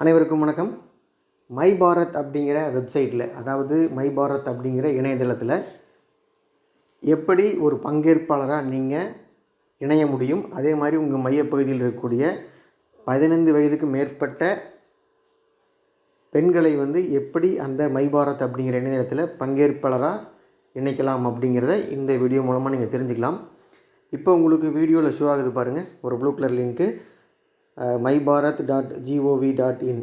அனைவருக்கும் வணக்கம். மை பாரத் அப்படிங்கிற வெப்சைட்டில் அதாவது மை பாரத் அப்படிங்கிற இணையதளத்தில் எப்படி ஒரு பங்கேற்பாளராக நீங்கள் இணைய முடியும்? அதே மாதிரி உங்கள் மையப்பகுதியில் இருக்கக்கூடிய பதினைந்து வயதுக்கு மேற்பட்ட பெண்களை வந்து எப்படி அந்த மை பாரத் அப்படிங்கிற இணையதளத்தில் பங்கேற்பாளராக இணைக்கலாம் அப்படிங்கிறத இந்த வீடியோ மூலமாக நீங்கள் தெரிஞ்சுக்கலாம். இப்போ உங்களுக்கு வீடியோவில் ஷோ ஆகுது பாருங்கள் ஒரு blue colour link my Bharat dot G O V dot in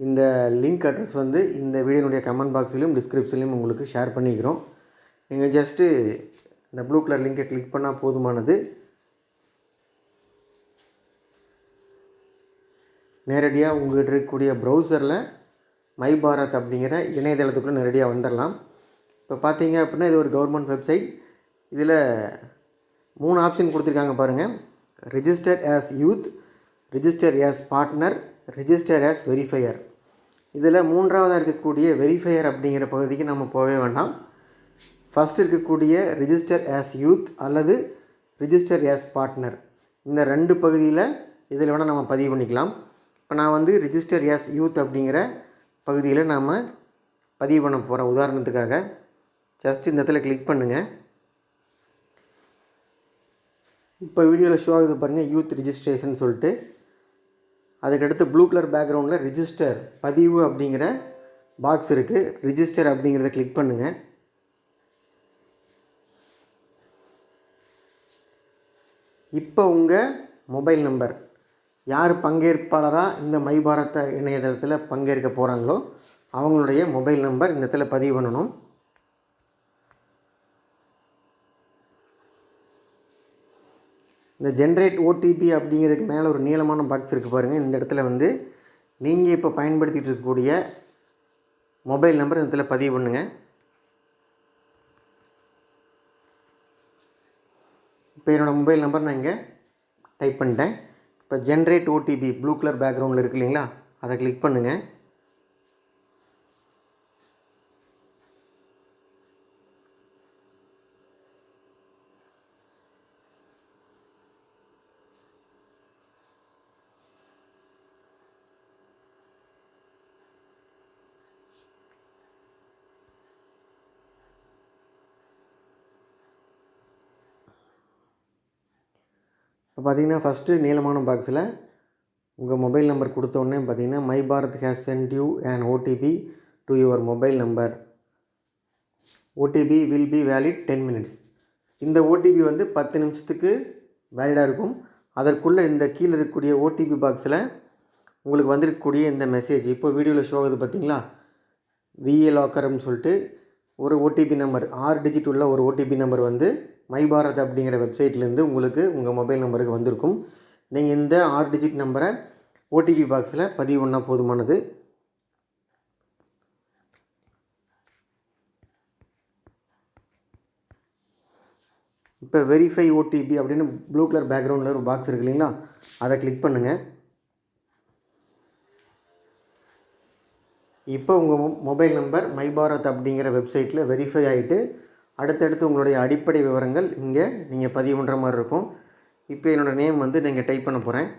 இந்த லிங்க் அட்ரஸ் வந்து இந்த வீடியோனுடைய கமெண்ட் பாக்ஸிலையும் டிஸ்கிரிப்ஷன்லையும் உங்களுக்கு ஷேர் பண்ணிக்கிறோம். நீங்கள் ஜஸ்ட்டு இந்த ப்ளூ கலர் லிங்கை கிளிக் பண்ணால் போதுமானது. நேரடியாக உங்கள்கிட்ட இருக்கக்கூடிய ப்ரௌசரில் மை பாரத் அப்படிங்கிற இணையதளத்துக்குள்ளே நேரடியாக வந்துடலாம் இப்போ பார்த்தீங்க அப்படின்னா இது ஒரு கவர்மெண்ட் வெப்சைட் இதில் மூணு ஆப்ஷன் கொடுத்துருக்காங்க பாருங்கள் register as youth register as partner register as verifier இதில் மூன்றாவதாக இருக்கக்கூடிய வெரிஃபையர் அப்படிங்கிற பகுதிக்கு நம்ம போகவே வேண்டாம். ஃபஸ்ட் இருக்கக்கூடிய ரிஜிஸ்டர் ஆஸ் யூத் அல்லது ரிஜிஸ்டர் ஆஸ் பார்ட்னர் இந்த ரெண்டு பகுதியில் இதில் வேணால் நம்ம பதிவு பண்ணிக்கலாம். இப்போ நான் வந்து ரிஜிஸ்டர் ஆஸ் யூத் அப்படிங்கிற பகுதியில் நாம் பதிவு பண்ண போகிறேன் உதாரணத்துக்காக. ஜஸ்ட் இந்த இடத்துல கிளிக் பண்ணுங்கள் இப்போ வீடியோவில் ஷோ ஆகுது பாருங்கள் யூத் ரிஜிஸ்ட்ரேஷன் சொல்லிட்டு. அதுக்கடுத்து ப்ளூ கலர் பேக்ரவுண்டில் ரிஜிஸ்டர் பதிவு அப்படிங்கிற பாக்ஸ் இருக்குது ரிஜிஸ்டர் அப்படிங்கிறத கிளிக் பண்ணுங்கள் இப்போ உங்கள் மொபைல் நம்பர் யார் பங்கேற்பாளராக இந்த மை பாரத இணையதளத்தில் பங்கேற்க போகிறாங்களோ அவங்களுடைய மொபைல் நம்பர் இந்த இடத்துல பதிவு பண்ணணும். இந்த ஜென்ரேட் ஓடிபி அப்படிங்கிறதுக்கு மேலே ஒரு நீளமான பாக்ஸ் இருக்குது பாருங்கள் இந்த இடத்துல வந்து நீங்கள் இப்போ பயன்படுத்திகிட்டு இருக்கக்கூடிய மொபைல் நம்பர் இந்த இடத்துல பதிவு பண்ணுங்கள் இப்போ என்னோடய மொபைல் நம்பர் நான் இங்கே டைப் பண்ணிட்டேன். இப்போ ஜென்ரேட் ஓடிபி ப்ளூ கலர் பேக்ரவுண்டில் இருக்கு இல்லைங்களா? அதை கிளிக் பண்ணுங்கள் இப்போ பார்த்தீங்கன்னா ஃபஸ்ட்டு நீளமான பாக்ஸில் உங்கள் மொபைல் நம்பர் கொடுத்தோடனே பார்த்தீங்கன்னா my Bharat has sent you and OTP to your mobile number OTP will be valid ten minutes இந்த ஓடிபி வந்து பத்து நிமிஷத்துக்கு வேலிடாக இருக்கும். அதற்குள்ளே இந்த கீழே இருக்கக்கூடிய ஓடிபி பாக்ஸில் உங்களுக்கு வந்திருக்கக்கூடிய இந்த மெசேஜ் இப்போ வீடியோவில் ஷோ ஆகுது பார்த்தீங்களா விஏ லாக்கர்னு சொல்லிட்டு ஒரு ஓடிபி நம்பர் ஆறு டிஜிட் உள்ள ஒரு ஓடிபி நம்பர் வந்து மை பாரத் அப்படிங்கிற வெப்சைட்லேருந்து உங்களுக்கு உங்கள் மொபைல் நம்பருக்கு வந்திருக்கும். நீங்கள் இந்த ஆறு டிஜிட் நம்பரை ஓடிபி பாக்ஸில் பதிவு பண்ணால் போதுமானது. இப்போ வெரிஃபை ஓடிபி அப்படின்னு ப்ளூ கலர் பேக்ரவுண்டில் ஒரு பாக்ஸ் இருக்கு இல்லைங்களா? அதை கிளிக் பண்ணுங்கள் இப்போ உங்கள் மொபைல் நம்பர் மை பாரத் அப்படிங்கிற வெப்சைட்டில் வெரிஃபை ஆகிட்டு அடுத்தடுத்து உங்களுடைய அடிப்படை விவரங்கள் இங்கே நீங்கள் பதிவு பண்ணுற மாதிரி இருக்கும். இப்போ என்னோடய நேம் வந்து நீங்கள் டைப் பண்ண போகிறேன்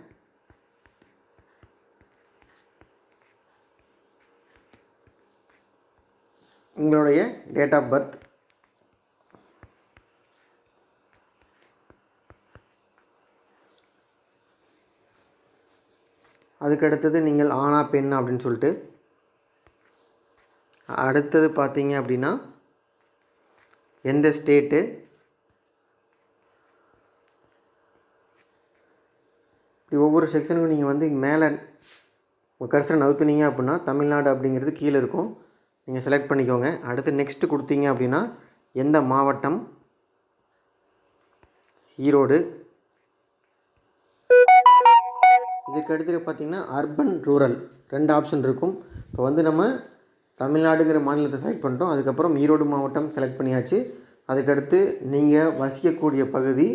உங்களுடைய டேட் ஆஃப் பர்த். அதுக்கு அடுத்தது நீங்கள் ஆனா பெண் அப்படின்னு சொல்லிட்டு அடுத்தது பார்த்தீங்க அப்படின்னா எந்த ஸ்டேட்டு? இப்படி ஒவ்வொரு செக்ஷனுக்கும் நீங்கள் வந்து மேலே உங்கள் கர்சரை நவுத்துனீங்க அப்படின்னா தமிழ்நாடு அப்படிங்கிறது கீழே இருக்கும். நீங்கள் செலக்ட் பண்ணிக்கோங்க. அடுத்து நெக்ஸ்ட்டு கொடுத்தீங்க அப்படின்னா எந்த மாவட்டம்? ஈரோடு. இதுக்கு அடுத்து பார்த்தீங்கன்னா அர்பன் ரூரல் ரெண்டு ஆப்ஷன் இருக்கும். இப்போ வந்து நம்ம தமிழ்நாடுங்கிற மாநிலத்தை செலக்ட் பண்ணிட்டோம். அதுக்கப்புறம் ஈரோடு மாவட்டம் செலக்ட் பண்ணியாச்சு. அதுக்கடுத்து நீங்கள் வசிக்கக்கூடிய பகுதி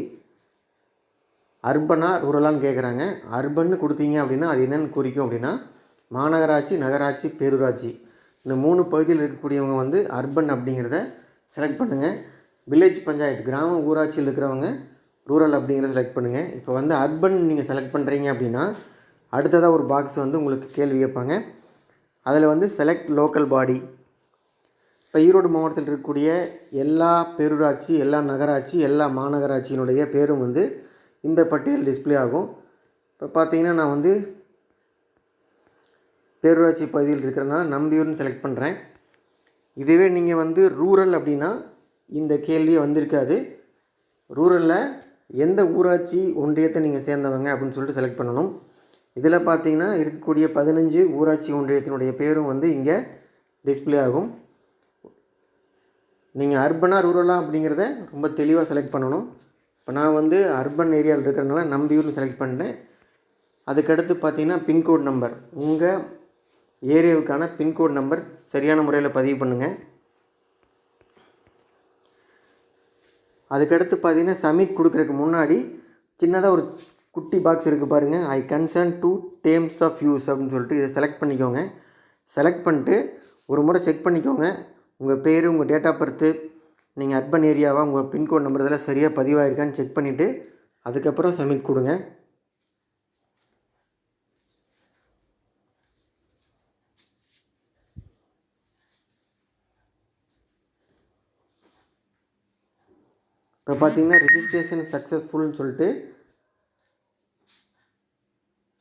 அர்பனா ரூரலான்னு கேட்குறாங்க அர்பன்னு கொடுத்தீங்க அப்படின்னா அது என்னென்னு குறிக்கும் அப்படின்னா மாநகராட்சி நகராட்சி பேரூராட்சி. இந்த மூணு பகுதியில் இருக்கக்கூடியவங்க வந்து அர்பன் அப்படிங்கிறத செலக்ட் பண்ணுங்கள் வில்லேஜ் பஞ்சாயத்து கிராம ஊராட்சியில் இருக்கிறவங்க ரூரல் அப்படிங்கிறத செலக்ட் பண்ணுங்கள் இப்போ வந்து அர்பன் நீங்கள் செலக்ட் பண்ணுறீங்க அப்படின்னா அடுத்ததாக ஒரு பாக்ஸ் வந்து உங்களுக்கு கேள்வி கேட்பாங்க. அதில் வந்து செலக்ட் லோக்கல் பாடி இப்போ ஈரோடு மாவட்டத்தில் இருக்கக்கூடிய எல்லா பேரூராட்சி எல்லா நகராட்சி எல்லா மாநகராட்சியினுடைய பேரும் வந்து இந்த பட்டியல் டிஸ்ப்ளே ஆகும். இப்போ பார்த்தீங்கன்னா நான் வந்து பேரூராட்சி பகுதியில் இருக்கிறனால நம்பியூர்னு செலக்ட் பண்ணுறேன் இதுவே நீங்கள் வந்து ரூரல் அப்படின்னா இந்த கேள்வியே வந்திருக்காது. ரூரலில் எந்த ஊராட்சி ஒன்றியத்தை நீங்கள் சேர்ந்தவங்க அப்படின்னு சொல்லிட்டு செலக்ட் பண்ணணும். இதில் பார்த்தீங்கன்னா இருக்கக்கூடிய பதினஞ்சு ஊராட்சி ஒன்றியத்தினுடைய பேரும் வந்து இங்கே டிஸ்ப்ளே ஆகும். நீங்கள் அர்பனாக ரூரலாக அப்படிங்கிறத ரொம்ப தெளிவாக செலக்ட் பண்ணணும். இப்போ நான் வந்து அர்பன் ஏரியாவில் இருக்கிறனால நம்பியூர்னு செலக்ட் பண்ணிட்டேன். அதுக்கடுத்து பார்த்தீங்கன்னா பின்கோட் நம்பர் உங்கள் ஏரியாவுக்கான பின்கோட் நம்பர் சரியான முறையில் பதிவு பண்ணுங்கள் அதுக்கடுத்து பார்த்தீங்கன்னா சமிட் கொடுக்குறதுக்கு முன்னாடி சின்னதாக ஒரு குட்டி பாக்ஸ் இருக்குது பாருங்கள் I concern to terms of use அப்படின்னு சொல்லிட்டு இதை செலக்ட் பண்ணிக்கோங்க. செலக்ட் பண்ணிட்டு ஒரு முறை செக் பண்ணிக்கோங்க. உங்கள் பேர் உங்கள் டேட் ஆஃப் பர்த்து நீங்கள் அர்பன் ஏரியாவா உங்கள் பின்கோட் நம்பர் இதெல்லாம் சரியாக பதிவாயிருக்கான்னு செக் பண்ணிவிட்டு அதுக்கப்புறம் சப்மிட் கொடுங்க. இப்போ பார்த்தீங்கன்னா ரிஜிஸ்ட்ரேஷன் சக்ஸஸ்ஃபுல்னு சொல்லிட்டு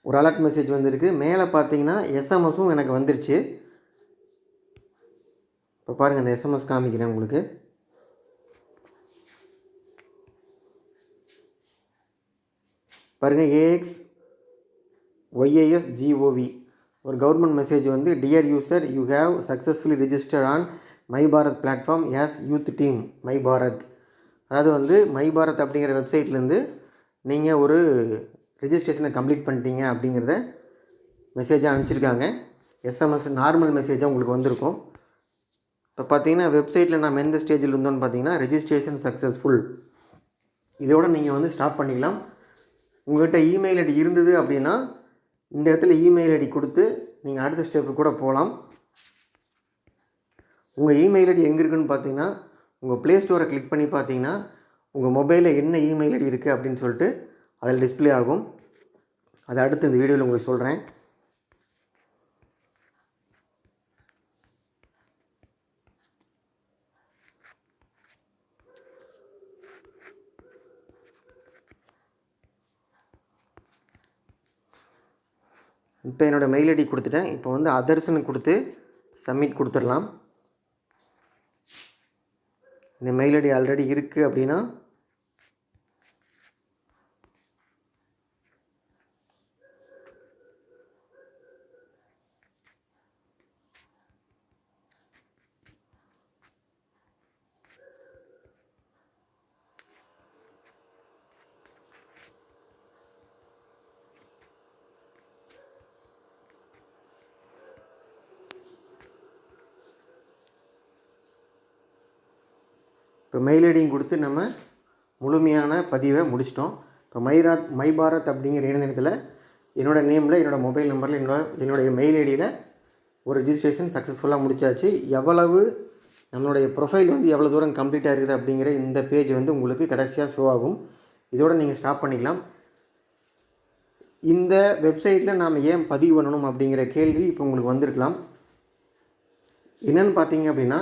ஒரு அலர்ட் மெசேஜ் வந்திருக்கு. மேலே பார்த்தீங்கன்னா எஸ்எம்எஸும் எனக்கு வந்துருச்சு. இப்போ பாருங்கள் அந்த எஸ்எம்எஸ் காமிக்கிறேன் உங்களுக்கு. பாருங்கள் A X Y A S G O V ஒரு கவர்மெண்ட் மெசேஜ் வந்து dear user you have successfully registered on my Bharat platform as youth team my Bharat அதாவது வந்து மை பாரத் அப்படிங்கிற வெப்சைட்லேருந்து நீங்கள் ஒரு ரிஜிஸ்ட்ரேஷனை கம்ப்ளீட் பண்ணிட்டீங்க அப்படிங்கிறத மெசேஜாக அனுப்பிச்சிருக்காங்க. எஸ்எம்எஸ் நார்மல் மெசேஜாக உங்களுக்கு வந்திருக்கும். இப்போ பார்த்தீங்கன்னா வெப்சைட்டில் நம்ம எந்த ஸ்டேஜில் இருந்தோம்னு பார்த்தீங்கன்னா ரெஜிஸ்ட்ரேஷன் சக்ஸஸ்ஃபுல் இதோட நீங்கள் வந்து ஸ்டாப் பண்ணிக்கலாம். உங்கள்கிட்ட இமெயில் ஐடி இருந்தது அப்படின்னா இந்த இடத்துல இமெயில் ஐடி கொடுத்து நீங்கள் அடுத்த ஸ்டெப்பு கூட போகலாம். உங்கள் இமெயில் ஐடி எங்கே இருக்குன்னு பார்த்தீங்கன்னா உங்கள் ப்ளே ஸ்டோரை கிளிக் பண்ணி பார்த்தீங்கன்னா உங்கள் மொபைலில் என்ன இமெயில் ஐடி இருக்குது அப்படின்னு சொல்லிட்டு அதில் டிஸ்ப்ளே ஆகும். அதை அடுத்து இந்த வீடியோவில் உங்களுக்கு சொல்கிறேன் இப்போ என்னோடய மெயில் ஐடி கொடுத்துட்டேன். இப்போ வந்து அதர்ஸ்னு கொடுத்து சப்மிட் கொடுத்துடலாம். இந்த மெயில் ஐடி ஆல்ரெடி இருக்குது அப்படின்னா இப்போ மெயில் ஐடியும் கொடுத்து நம்ம முழுமையான பதிவை முடிச்சிட்டோம். இப்போ மைராத் மை பாரத் அப்படிங்கிற இணையதளத்தில் என்னோடய நேமில் என்னோடய மொபைல் நம்பரில் என்னோட என்னுடைய மெயில் ஐடியில் ஒரு ரிஜிஸ்ட்ரேஷன் சக்ஸஸ்ஃபுல்லாக முடிச்சாச்சு. எவ்வளவு நம்மளுடைய ப்ரொஃபைல் வந்து எவ்வளோ தூரம் கம்ப்ளீட்டாக இருக்குது அப்படிங்கிற இந்த பேஜ் வந்து உங்களுக்கு கடைசியாக ஷோ ஆகும். இதோட நீங்கள் ஸ்டாப் பண்ணிக்கலாம். இந்த வெப்சைட்டில் நாம் ஏன் பதிவு பண்ணணும் அப்படிங்கிற கேள்வி இப்போ உங்களுக்கு வந்திருக்கலாம். என்னென்னு பார்த்தீங்க அப்படின்னா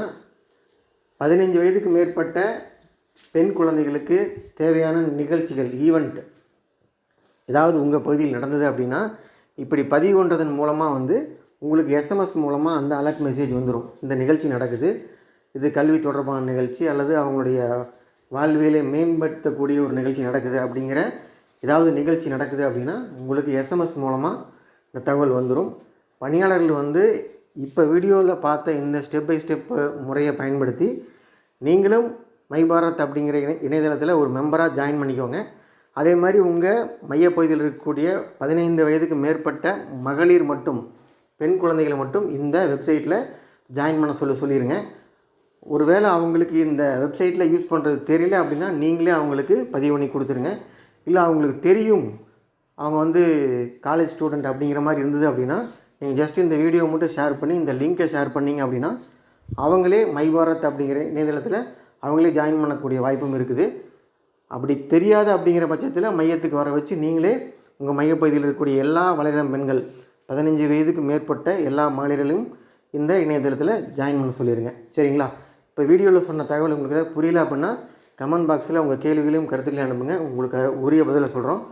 பதினஞ்சு வயதுக்கு மேற்பட்ட பெண் குழந்தைகளுக்கு தேவையான நிகழ்ச்சிகள் ஈவெண்ட் ஏதாவது உங்கள் பகுதியில் நடந்தது அப்படின்னா இப்படி பதிவு பண்ணுறதன் மூலமாக வந்து உங்களுக்கு எஸ்எம்எஸ் மூலமாக அந்த அலர்ட் மெசேஜ் வந்துடும் இந்த நிகழ்ச்சி நடக்குது. இது கல்வி தொடர்பான நிகழ்ச்சி அல்லது அவங்களுடைய வாழ்வியலை மேம்படுத்தக்கூடிய ஒரு நிகழ்ச்சி நடக்குது அப்படிங்கிற ஏதாவது நிகழ்ச்சி நடக்குது அப்படின்னா உங்களுக்கு எஸ்எம்எஸ் மூலமாக இந்த தகவல் வந்துடும் பணியாளர்கள் வந்து இப்போ வீடியோவில் பார்த்த இந்த ஸ்டெப் பை ஸ்டெப் முறையை பயன்படுத்தி நீங்களும் மை பாரத் அப்படிங்கிற இணை இணையதளத்தில் ஒரு மெம்பராக ஜாயின் பண்ணிக்கோங்க. அதே மாதிரி உங்கள் மையப்பகுதியில் இருக்கக்கூடிய பதினைந்து வயதுக்கு மேற்பட்ட மகளிர் மட்டும் பெண் குழந்தைகளை மட்டும் இந்த வெப்சைட்டில் ஜாயின் பண்ண சொல்ல சொல்லிடுங்க ஒருவேளை அவங்களுக்கு இந்த வெப்சைட்டில் யூஸ் பண்ணுறது தெரியல அப்படின்னா நீங்களே அவங்களுக்கு பதிவு பண்ணி கொடுத்துருங்க. இல்லை அவங்களுக்கு தெரியும் அவங்க வந்து காலேஜ் ஸ்டூடெண்ட் அப்படிங்கிற மாதிரி இருந்தது அப்படின்னா நீங்கள் ஜஸ்ட் இந்த வீடியோ மட்டும் ஷேர் பண்ணி இந்த லிங்க்கை ஷேர் பண்ணிங்க அப்படின்னா அவங்களே மை பாரத் அப்படிங்கிற இணையதளத்தில் அவங்களே ஜாயின் பண்ணக்கூடிய வாய்ப்பும் இருக்குது. அப்படி தெரியாது அப்படிங்கிற பட்சத்தில் மையத்துக்கு வர வச்சு நீங்களே உங்கள் மையப்பகுதியில் இருக்கக்கூடிய எல்லா வளரினம் பெண்கள் பதினஞ்சு வயதுக்கு மேற்பட்ட எல்லா மகளிர்களையும் இந்த இணையதளத்தில் ஜாயின் பண்ண சொல்லிடுங்க சரிங்களா? இப்போ வீடியோவில் சொன்ன தகவல் உங்களுக்கு ஏதாவது புரியல அப்படின்னா கமெண்ட் பாக்ஸில் உங்கள் கேள்விகளையும் கருத்துக்களையும் அனுப்புங்க. உங்களுக்கு உரிய பதிலை சொல்கிறோம்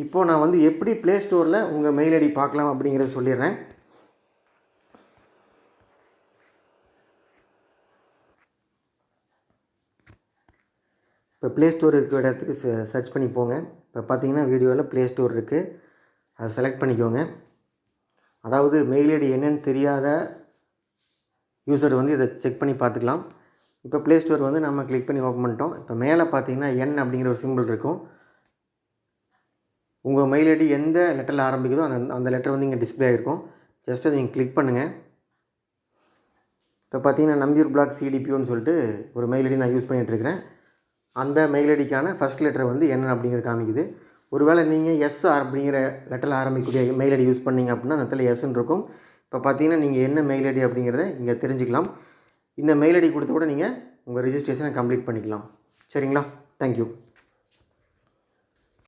இப்போது நான் வந்து எப்படி ப்ளே ஸ்டோரில் உங்கள் மெயில் ஐடி பார்க்கலாம் அப்படிங்கிறத சொல்லிடுறேன். இப்போ ப்ளே ஸ்டோர் இருக்கிற இடத்துக்கு சர்ச் பண்ணி போங்க. இப்போ பார்த்தீங்கன்னா வீடியோவில் ப்ளே ஸ்டோர் இருக்குது அதை செலக்ட் பண்ணிக்கோங்க. அதாவது மெயில் ஐடி என்னென்னு தெரியாத யூசர் வந்து இதை செக் பண்ணி பார்த்துக்கலாம். இப்போ ப்ளே ஸ்டோர் வந்து நம்ம கிளிக் பண்ணி ஓப்பன் பண்ணிட்டோம். இப்போ மேலே பார்த்தீங்கன்னா என் அப்படிங்கிற ஒரு சிம்பிள் இருக்கும். உங்கள் மெயில் ஐடி எந்த லெட்டரில் ஆரம்பிக்குதோ அந்த அந்த லெட்டர் வந்து இங்கே டிஸ்பிளே ஆகிருக்கும் ஜஸ்ட் அதை நீங்கள் கிளிக் பண்ணுங்கள் இப்போ பார்த்தீங்கன்னா நம்பியூர் பிளாக் சிடிபிஓன்னு சொல்லிட்டு ஒரு மெயில் ஐடி நான் யூஸ் பண்ணிகிட்ருக்கிறேன் அந்த மெயில் ஐடிக்கான ஃபஸ்ட் லெட்டர் வந்து என்ன அப்படிங்கிறது காமிக்குது. ஒருவேளை நீங்கள் எஸ் அப்படிங்கிற லெட்டரில் ஆரம்பிக்கக்கூடிய மெயில் ஐடி யூஸ் பண்ணீங்க அப்படின்னா அந்த இடத்துல எஸ்ன்னு இருக்கும். இப்போ பார்த்தீங்கன்னா நீங்கள் என்ன மெயில் ஐடி அப்படிங்கிறத இங்கே தெரிஞ்சுக்கலாம். இந்த மெயில் ஐடி கொடுத்து கூட நீங்கள் உங்கள் ரிஜிஸ்ட்ரேஷனை கம்ப்ளீட் பண்ணிக்கலாம். சரிங்களா? தேங்க்யூ